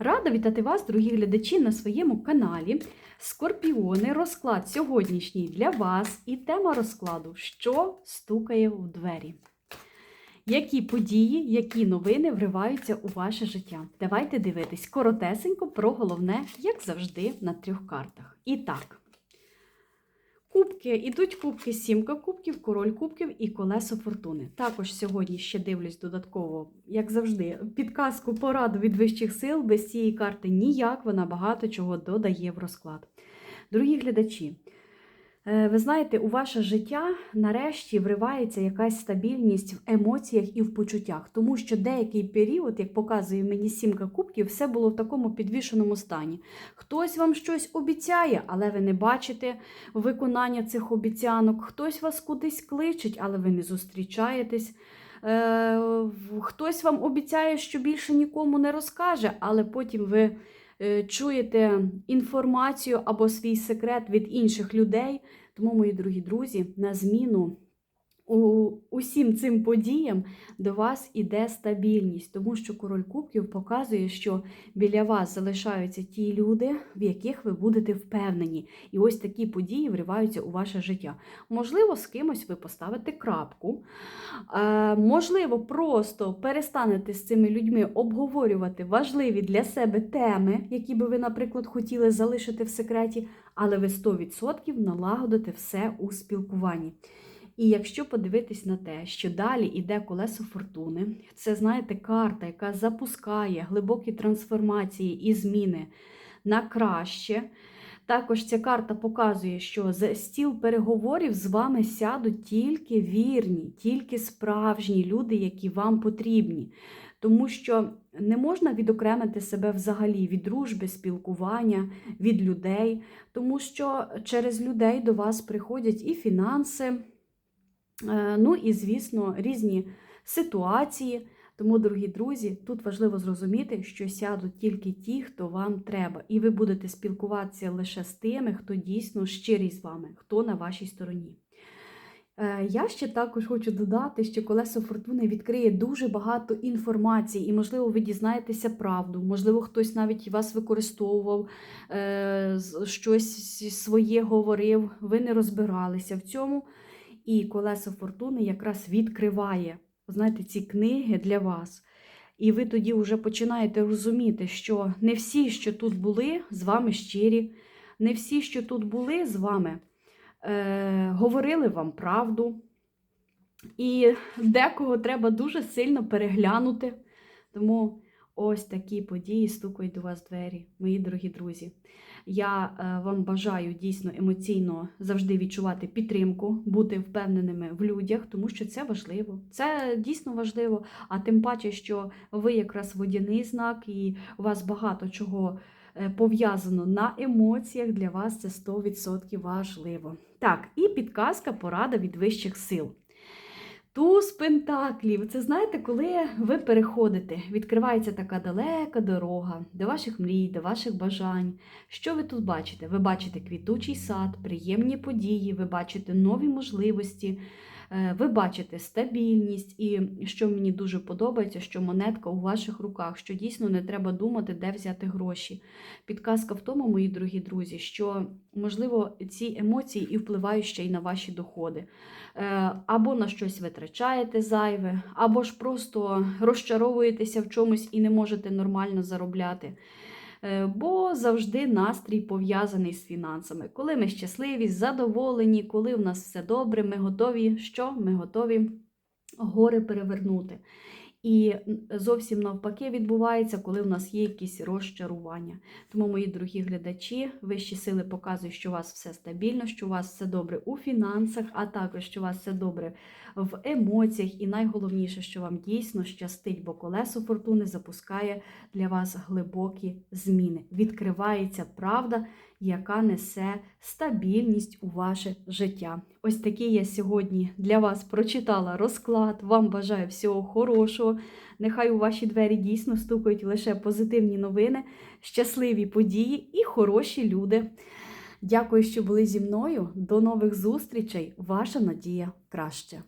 Рада вітати вас, дорогі глядачі, на своєму каналі. Скорпіони, розклад сьогоднішній для вас і тема розкладу Що стукає в двері? Які події, які новини вриваються у ваше життя? Давайте дивитись коротесенько про головне, як завжди, на трьох картах. І так. Кубки, ідуть кубки, сімка кубків, король кубків і колесо фортуни. Також сьогодні ще дивлюсь додатково, як завжди, підказку пораду від вищих сил. Без цієї карти ніяк вона багато чого додає в розклад. Дорогі глядачі, ви знаєте, у ваше життя нарешті вривається якась стабільність в емоціях і в почуттях, тому що деякий період, як показує мені сімка кубків, все було в такому підвішеному стані. Хтось вам щось обіцяє, але ви не бачите виконання цих обіцянок. Хтось вас кудись кличить, але ви не зустрічаєтесь. Е, Хтось вам обіцяє, що більше нікому не розкаже, але потім ви е, чуєте інформацію або свій секрет від інших людей. Тому, мої дорогі друзі, на зміну усім цим подіям до вас іде стабільність, тому що король кубків показує, що біля вас залишаються ті люди, в яких ви будете впевнені. І ось такі події вриваються у ваше життя. Можливо, з кимось ви поставите крапку. Е, можливо, просто перестанете з цими людьми обговорювати важливі для себе теми, які би ви, наприклад, хотіли залишити в секреті, але ви 100% налагодите все у спілкуванні. І якщо подивитись на те, що далі йде колесо фортуни, це, знаєте, карта, яка запускає глибокі трансформації і зміни на краще. Також ця карта показує, що за стіл переговорів з вами сядуть тільки вірні, тільки справжні люди, які вам потрібні. Тому що не можна відокремити себе взагалі від дружби, спілкування, від людей, тому що через людей до вас приходять і фінанси, ну і, звісно, різні ситуації. Тому, дорогі друзі, тут важливо зрозуміти, що сядуть тільки ті, хто вам треба, і ви будете спілкуватися лише з тими, хто дійсно щирий з вами, хто на вашій стороні. Е, Я ще також хочу додати, що колесо фортуни відкриє дуже багато інформації, і, можливо, ви дізнаєтеся правду, можливо, хтось навіть вас використовував, е, щось своє говорив, ви не розбиралися в цьому. І колесо фортуни якраз відкриває знаєте, ці книги для вас. І ви тоді вже починаєте розуміти, що не всі, що тут були, з вами щирі, не всі, що тут були з вами, е, говорили вам правду. І декого треба дуже сильно переглянути. Тому ось такі події стукають до вас двері, мої дорогі друзі. Я е, вам бажаю дійсно емоційно завжди відчувати підтримку, бути впевненими в людях, тому що це важливо. Це дійсно важливо. А тим паче, що ви якраз водяний знак, і у вас багато чого е, пов'язано на емоціях. Для вас це 100% важливо. Так, і підказка порада від вищих сил. Туз пентаклів. Це знаєте, коли ви переходите, відкривається така далека дорога до ваших мрій, до ваших бажань. Що ви тут бачите? Ви бачите квітучий сад, приємні події, ви бачите нові можливості, ви бачите стабільність. І що мені дуже подобається, що монетка у ваших руках, що дійсно не треба думати, де взяти гроші. Підказка в тому, мої дорогі друзі, що можливо ці емоції і впливають ще й на ваші доходи. Е, Або на щось витрачаєте зайве, або ж просто розчаровуєтеся в чомусь і не можете нормально заробляти. Е, Бо завжди настрій пов'язаний з фінансами. Коли ми щасливі, задоволені, коли в нас все добре, ми готові. Що? Ми готові гори перевернути. І зовсім навпаки відбувається, коли в нас є якісь розчарування. Тому, мої дорогі глядачі, вищі сили показують, що у вас все стабільно, що у вас все добре у фінансах, а також що у вас все добре в емоціях. І найголовніше, що вам дійсно щастить, бо колесо фортуни запускає для вас глибокі зміни. Відкривається правда, яка несе стабільність у ваше життя. Ось такий я сьогодні для вас прочитала розклад. Вам бажаю всього хорошого. Нехай у ваші двері дійсно стукають лише позитивні новини, щасливі події і хороші люди. Дякую, що були зі мною. До нових зустрічей. Ваша надія краще.